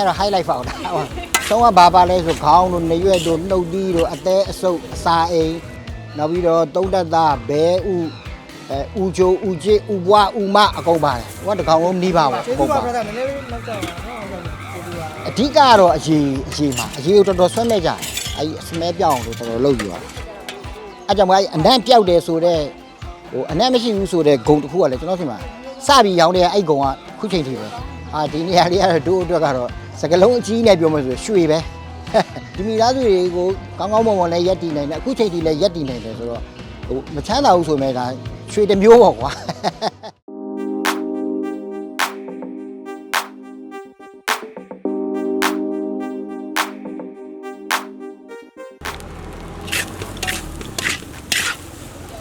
ကတော့ highlight ဖောက်တာဟုတ်ဆုံးကဘာပါလဲဆိုခေါင်းတို့နေရွက်တို့နှုတ်သီးတို့အသေးအဆုပ်အစာအိမ်နောက်ပြီးတော့တုံးတက်သားဘဲဥအဲဥချိုဥချစ်ဥပွားဥမအကုန်ပါတယ်ဟိုကတကောင်လုံးနီးပါပါကျေးအဇူးကုန်ပါပါဘရဒါနည်းနည်းလေးနောက်ကျပါနော်ဟုတ်ကဲ့ကျေးဇူးပါအဓိကကတော့အရေးအရေးမှာအရေးကိုတော်တော်ဆွဲမဲ့ကြတယ်အဲဒီအစမဲပြောင်းလို့တော်တော်လုပ်ယူရတယ်အဲကြောင့်မို့အဲအနံ့ပြောက်တယ်ဆိုတော့ဟိုအနံ့မရှိဘူးဆိုတော့ဂုံတစ်ခုကလည်းကျွန်တော်ထင်ပါစပြီးရောင်းတဲ့အဲ့ဂုံကခုချိန်ထိပဲအာဒီနေရာလေးကတော့တို့အတွက်ကတော့ စကလုံးအကြီးနဲ့ပြောမှဆိုရွှေပဲဒီမိသားစုတွေကိုကောင်းကောင်းမွန်မွန်လည်းရက်တည်နိုင်တယ်အခုချိန်ထိလည်းရက်တည်နိုင်တယ်ဆိုတော့ဟိုမချမ်းသာဘူးဆိုမဲ့ဒါရွှေတစ်မျိုးပေါ့ကွာ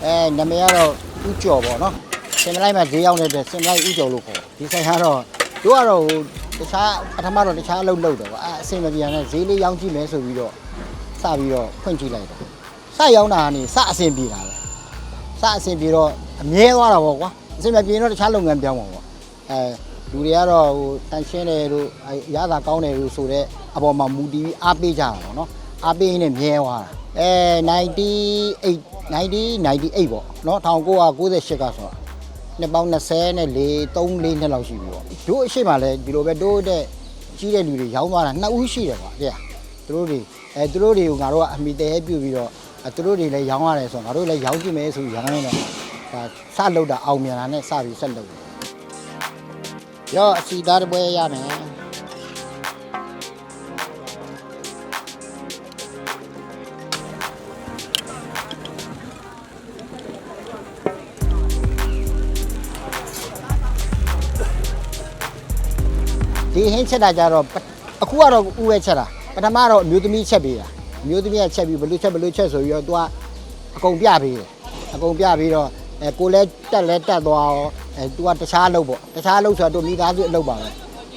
အဲနာမည်ကတော့ဥကျော်ပေါ့နော်စင်မလိုက်မှာဈေးရောက်နေတဲ့စင်မလိုက်ဥကျော်လို့ခေါ်ဒီဆိုင်ကတော့တို့ကတော့ဟို တခြားပထမတော့တခြားအလုပ်လုပ်တယ်ပေါ့အဲအစင်မပြေနဲ့ဈေးလေးရောင်းကြည့်မယ်ဆိုပြီးတော့စပြီးတော့ဖွင့်ကြည့်လိုက်တယ်စရောင်းတာကနေစအစင်ပြေတာပဲစအစင်ပြေတော့အမြဲသွားတာပေါ့ကွာအစင်မပြေရင်တော့တခြားလုပ်ငန်းပြောင်းပါပေါ့အဲလူတွေကတော့ဟိုတန်ရှင်းတယ်တို့အဲရတာကောင်းတယ်လို့ဆိုတော့အပေါ်မှာမူတည်ပြီးအားပေးကြတာပေါ့နော်အားပေးရင်းနဲ့မြဲသွားတာအဲ98 1998ပေါ့နော်1998ကဆိုတော့ နှစ်ပေါင်း20နဲ့4 3 4နှစ်လောက်ရှိပြီပေါ့တို့အရှိမှလည်းဒီလိုပဲတို့တဲ့ကြီးတဲ့လူတွေရောင်းသွားတာနှစ်ဦးရှိတယ်ကွာတဲ့သူတို့တွေအဲသူတို့တွေကိုငါတို့ကအမိတဲပြုတ်ပြီးတော့အဲသူတို့တွေလည်းရောင်းရတယ်ဆိုတော့ငါတို့လည်းရောင်းကြည့်မယ်ဆိုပြီးရောင်းနေတော့ဒါစလုပ်တာအောင်မြင်တာနဲ့စပြီးဆက်လုပ်တယ်ရောအစီသားတစ်ပွဲရမယ် လေဟင်းချက်တာကြတော့အခုကတော့ဥပဲချက်တာပထမတော့အမျိုးသမီးချက်ပေးတာအမျိုးသမီးကချက်ပြီးဘလူးချက်ဘလူးချက်ဆိုပြီးတော့သူကအကုန်ပြပေးတယ်အကုန်ပြပြီးတော့အဲကိုလဲတက်လဲတက်သွားရောအဲသူကတခြားအလုပ်ပေါ့တခြားအလုပ်ဆိုတော့သူမိသားစုအလုပ်ပါပဲ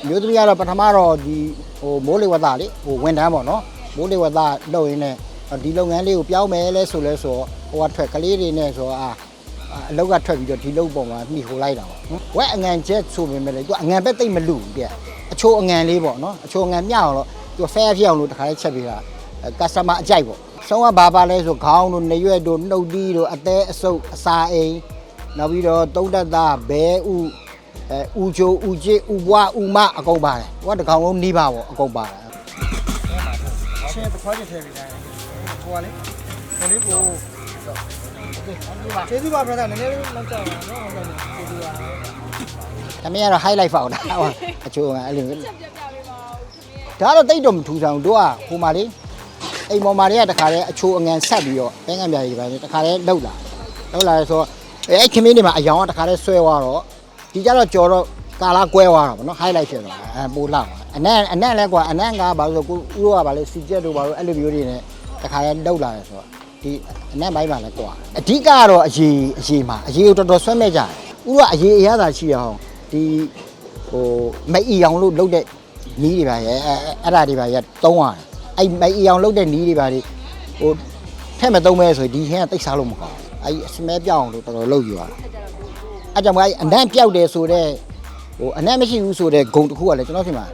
အမျိုးသမီးကတော့ပထမတော့ဒီဟိုမိုးလေဝသလေဟိုဝန်ထမ်းပေါ့နော်မိုးလေဝသလုပ်ရင်းနဲ့ဒီလုပ်ငန်းလေးကိုပြောင်းမယ်လဲဆိုလဲဆိုတော့ဟိုကထွက်ကလေးတွေနဲ့ဆိုတော့အာအလောက်ကထွက်ပြီးတော့ဒီလောက်ပုံမှာမှီဟိုလိုက်တာပေါ့ဝက်အငံချက်ဆိုပေမဲ့လေသူအငံပဲတိတ်မလူပြ အချိုးအငံလေးပေါ့နော်အချိုးအငံမျှအောင်တော့သူဖဲဖျအောင်လို့တခါလေးချက်ပေးတာကစတမာအကြိုက်ပေါ့ဆုံးကဘာပါလဲဆိုခေါင်းတို့နေရွက်တို့နှုတ်သီးတို့အသေးအဆုပ်အစာအိမ်နောက်ပြီးတော့တုံးတက်သားဘဲဥအဲဥချိုဥချစ်ဥပွားဥမအကုန်ပါတယ်ဟိုကတကောင်လုံးနီးပါပေါ့အကုန်ပါတယ်ချင်းတစ်ခွားချင်ထည့်ပေးတိုင်းဟိုကလေဟိုလေးကို ကျေးဇူးပါဘရဒါနည်းနည်းလေးနောက်ကျပါနော်ဟုတ်ကဲ့ကျေးဇူးပါ။တမင်ကတော့ highlight ဖောက်တာဟိုအချိုးကအဲ့လိုမျိုးဒါတော့တိတ်တော့မထူဆောင်တို့ကဟိုမှာလေအိမ်ပေါ်မှာတွေကတခါတည်းအချိုးအငံဆက်ပြီးတော့ပဲငံပြာကြီးပဲတခါတည်းလှုပ်လာလှုပ်လာဆိုတော့အဲ့ခမင်းတွေမှာအယောင်ကတခါတည်းဆွဲသွားတော့ဒီကြတော့ကြော်တော့ကာလာကွဲသွားတာဗောနော် highlight ဖြစ်သွားအဲပိုလာအနက်အနက်လဲကွာအနက်ကဘာလို့ဆိုကိုဦးတို့ကဘာလဲစီကျက်တို့ဘာလို့အဲ့လိုမျိုးတွေနဲ့တခါတည်းလှုပ်လာတယ်ဆိုတော့ ဒီအနက်ဘိုင်းမှာလဲကွာအဓိကကတော့အရေးအရေးမှာအရေးကိုတော်တော်ဆွဲမဲ့ကြတယ်ဦးကအရေးအရသာရှိအောင်ဒီဟိုမအီအောင်လို့လုပ်တဲ့နီးတွေပါရဲ့အဲအဲ့ဒါတွေပါရဲ့တုံးရတယ်အဲ့မအီအောင်လုပ်တဲ့နီးတွေပါတွေဟိုထက်မသုံးမဲဆိုရင်ဒီဟင်းကတိတ်စားလို့မကောင်းဘူးအဲ့အစမဲပြောင်းအောင်လို့တော်တော်လုပ်ယူရတယ်အဲ့ကြောင့်မို့အဲ့အနံ့ပြောက်တယ်ဆိုတော့ဟိုအနံ့မရှိဘူးဆိုတော့ဂုံတစ်ခုကလည်းကျွန်တော်ထင်ပါ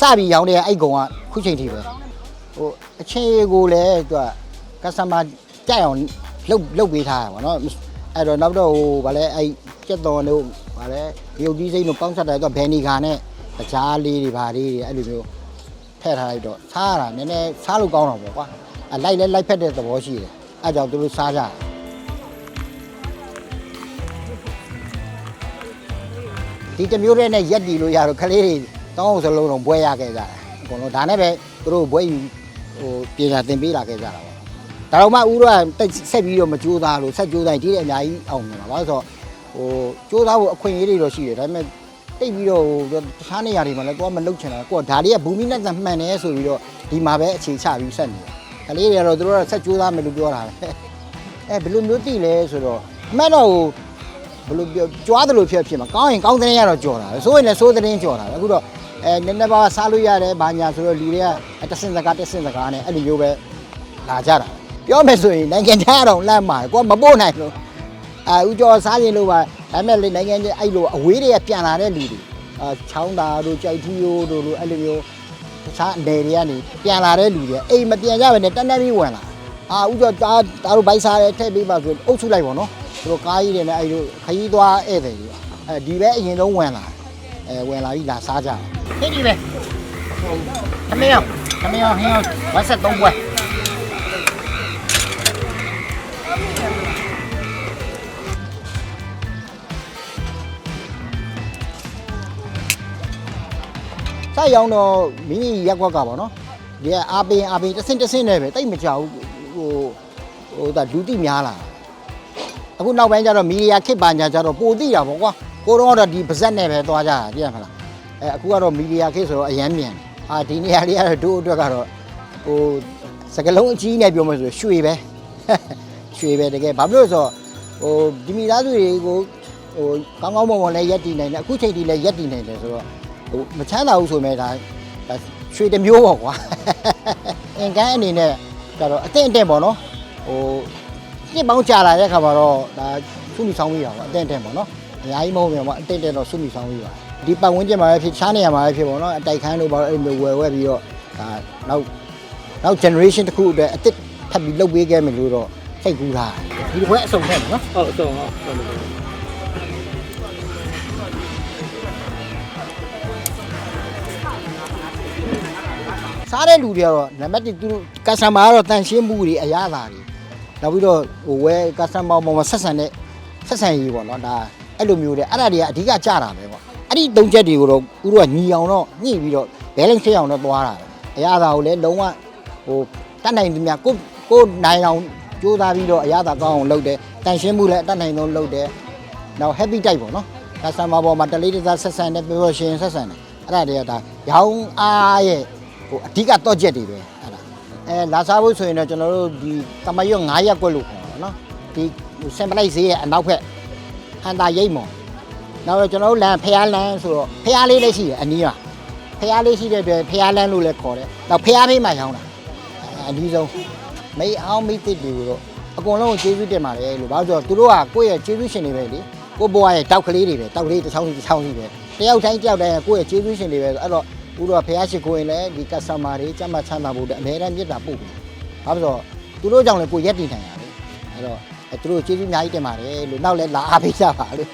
စပြီးရောင်းတဲ့အဲ့ဂုံကခုချိန်ထိပဲဟိုအချင်းကိုလည်းသူက customer ကြိုက်အောင်လုတ်လုတ်ပေးထားတာပေါ့နော်အဲ့တော့နောက်တော့ဟိုဗာလဲအဲ့ကျက်တော်တို့ဗာလဲရုပ်ကြီးစိမ့်တို့ပေါင်းဆက်တယ်တော့ဘယ်နီခါနဲ့တခြားလေးတွေဗာလေးတွေအဲ့လိုမျိုးထည့်ထားလိုက်တော့စားရတာနည်းနည်းစားလို့ကောင်းတော့ပေါ့ကွာအလိုက်လဲလိုက်ဖက်တဲ့သဘောရှိတယ်အဲ့ကြောင့်သူတို့စားကြတယ်ဒီတစ်မျိုးတည်းနဲ့ရက်တီလို့ရတော့ခလေးတွေတောင်းအောင်စလုံးတော့ဘွဲရခဲ့ကြတယ်အကုန်လုံးဒါနဲ့ပဲသူတို့ဘွဲယူဟိုပြင်စာတင်ပေးလာခဲ့ကြတာပေါ့ ဒါတော့မှဦးတို့ကတိတ်ဆက်ပြီးတော့မကြိုးစားလို့ဆက်ကြိုးစားရင်ဒီတဲ့အများကြီးအောင်မြင်ပါဘာလို့ဆိုတော့ဟိုကြိုးစားဖို့အခွင့်အရေးတွေတော့ရှိတယ်ဒါပေမဲ့တိတ်ပြီးတော့ဟိုတခြားနေရာတွေမှာလည်းကိုကမလုပ်ချင်တာကိုကဒါတွေကဘူမိနဲ့မှန်တယ်ဆိုပြီးတော့ဒီမှာပဲအခြေချပြီးဆက်နေတယ်ကလေးတွေကတော့သူတို့ကဆက်ကြိုးစားမယ်လို့ပြောတာပဲအဲဘယ်လိုမျိုးသိလဲဆိုတော့အမှန်တော့ဟိုဘယ်လိုပြောကြွားတယ်လို့ဖြစ်ဖြစ်မှာကောင်းရင်ကောင်းတဲ့ရတော့ကြော်တာပဲဆိုရင်လည်းဆိုးတဲ့ကြော်တာပဲအခုတော့အဲနည်းနည်းပါးစားလို့ရတယ်ဘာညာဆိုတော့လူတွေကတဆင်စကားတဆင်စကားနဲ့အဲ့လိုမျိုးပဲလာကြတာ ပြောမယ်ဆိုရင်နိုင်ငံခြားတော့လမ်းမှာကိုကမပို့နိုင်လို့အာဦးကျော်စားရင်လို့ပါဒါပေမဲ့လေနိုင်ငံခြားအဲ့လိုအဝေးတွေကပြန်လာတဲ့လူတွေအာချောင်းသာတို့ကြိုက်ထီယိုတို့လိုအဲ့လိုမျိုးဟတခြားအနေတွေကနေပြန်လာတဲ့လူတွေအိမ်မပြန်ကြဘဲနဲ့တန်းတန်းပြီးဝင်လာအာဥကြောတာတာတို့ဘိုက်စားတယ်ထည့်ပေးပါဆိုအုပ်စုလိုက်ပါတော့သူတို့ကားကြီးတွေနဲ့အဲ့လိုခရီးသွားဧည့်သည်တွေအဲဒီပဲအရင်ဆုံးဝင်လာအဲဝင်လာပြီးလာစားကြတယ်ဒီဒီပဲဟိုသမီးရောသမီးရောဟင်းရောဝတ်ဆက်သုံးပွဲ စက်ရောင်းတော့မိမိရက်ကွက်ကပါနော်ဒီကအာပင်အာပင်တစ်စင်းတစ်စင်းနဲ့ပဲတိတ်မကြောက်ဘူးဟိုဟိုဒါလူတိများလာအခုနောက်ပိုင်းကျတော့မီဒီယာခစ်ပါညာကျတော့ပိုတိတာပေါ့ကွာကိုတော့တော့ဒီပါဇက်နဲ့ပဲသွားကြတာသိရမလားအဲအခုကတော့မီဒီယာခစ်ဆိုတော့အရန်မြန်အာဒီနေရာလေးကတော့တို့အတွက်ကတော့ဟိုစကလုံးအကြီးနဲ့ပြောမှဆိုရွှေပဲရွှေပဲတကယ်ဘာဖြစ်လို့လဲဆိုတော့ဟိုဒီမိသားစုတွေကိုဟိုကောင်းကောင်းမွန်မွန်လည်းရက်တည်နိုင်တယ်အခုချိန်ထိလည်းရက်တည်နိုင်တယ်ဆိုတော့ ဟိုမချမ်းသာဘူးဆိုမဲ့ဒါဒါရွှေတစ်မျိုးပေါ့ကွာအင်ကန်အနေနဲ့ကျတော့အတင်းအတင်းပေါ့နော်ဟိုနှစ်ပေါင်းကြာလာတဲ့ခါမှာတော့ဒါစုမိဆောင်ပြီးတာပေါ့အတင်းအတင်းပေါ့နော်အများကြီးမဟုတ်ပြန်ပေါ့အတင်းအတင်းတော့စုမိဆောင်ပြီးပါဒီပတ်ဝန်းကျင်မှာပဲဖြစ်ချားနေရမှာပဲဖြစ်ပေါ့နော်အတိုက်ခန်းတို့ဘာလို့အဲ့လိုမျိုးဝယ်ဝဲပြီးတော့ဒါနောက်နောက် generation တစ်ခုအတွက်အစ်စ်ထပ်ပြီးလုပ်ပေးခဲ့မယ်လို့တော့စိတ်ကူးတာဒီဘက်အစုံနဲ့နော်ဟုတ်ဆုံးဟုတ် စားတဲ့လူတွေကတော့နံပါတ်1သူတို့ customer ကတော့တန်ရှင်းမှုတွေအရသာတွေနောက်ပြီးတော့ဟိုဝဲ customer ပေါ်မှာဆက်ဆံတဲ့ဆက်ဆံရေးပေါ့နော်ဒါအဲ့လိုမျိုးတွေအဲ့ဒါတွေကအဓိကကြတာပဲပေါ့အဲ့ဒီသုံးချက်တွေကိုတော့သူတို့ကညီအောင်တော့ညှိပြီးတော့ balance ဖြစ်အောင်တော့သွားတာပဲအရသာကိုလည်းလုံးဝဟိုတတ်နိုင်သူများကိုကိုနိုင်အောင်ကြိုးစားပြီးတော့အရသာကောင်းအောင်လုပ်တယ်တန်ရှင်းမှုလည်းအတတ်နိုင်ဆုံးလုပ်တယ်နောက် happy type ပေါ့နော် customer ပေါ်မှာတလေးတစားဆက်ဆံတယ်ပြောလို့ရှိရင်ဆက်ဆံတယ်အဲ့ဒါတွေကဒါရောင်းအားရဲ့ ဟိုအဓိကတော့ချက်တွေပဲအဲ့ဒါအဲလာစားဖို့ဆိုရင်တော့ကျွန်တော်တို့ဒီကမရွတ်9ရက်ကွက်လို့ခေါ်တာနော်ဒီစင်ပလိုက်ဈေးရဲ့အနောက်ဘက်ဟန်တာရိတ်မော်နောက်တော့ကျွန်တော်တို့လမ်းဖျားလမ်းဆိုတော့ဖျားလေးလည်းရှိတယ်အနီးမှာဖျားလေးရှိတဲ့အတွက်ဖျားလမ်းလို့လည်းခေါ်တယ်နောက်ဖျားဖေးမှာရောင်းတာအဲအနီးဆုံးမိအောင်မိသစ်တွေကိုတော့အကုန်လုံးကိုကျေးဇူးတင်ပါတယ်လို့ဘာလို့ဆိုတော့သူတို့ကကိုယ့်ရဲ့ကျေးဇူးရှင်တွေပဲလေကိုယ့်ဘဝရဲ့တောက်ကလေးတွေပဲတောက်ကလေးတစ်ချောင်းစီတစ်ချောင်းစီပဲတယောက်တိုင်းတယောက်တိုင်းကကိုယ့်ရဲ့ကျေးဇူးရှင်တွေပဲဆိုအဲ့တော့ ဥတော့ဖះရှိခိုးရင်လည်းဒီ customer တွေကြမ်းမှချမ်းသာဖို့အတွက်အများအားမြစ်တာပို့ပြီ။ဘာလို့ဆိုတော့သူတို့ကြောင့်လည်းကိုရက်တည်နိုင်တာလေ။အဲ့တော့အဲသူတို့ကျေးဇူးအများကြီးတင်ပါတယ်လို့နောက်လည်းလာအားပေးကြပါလို့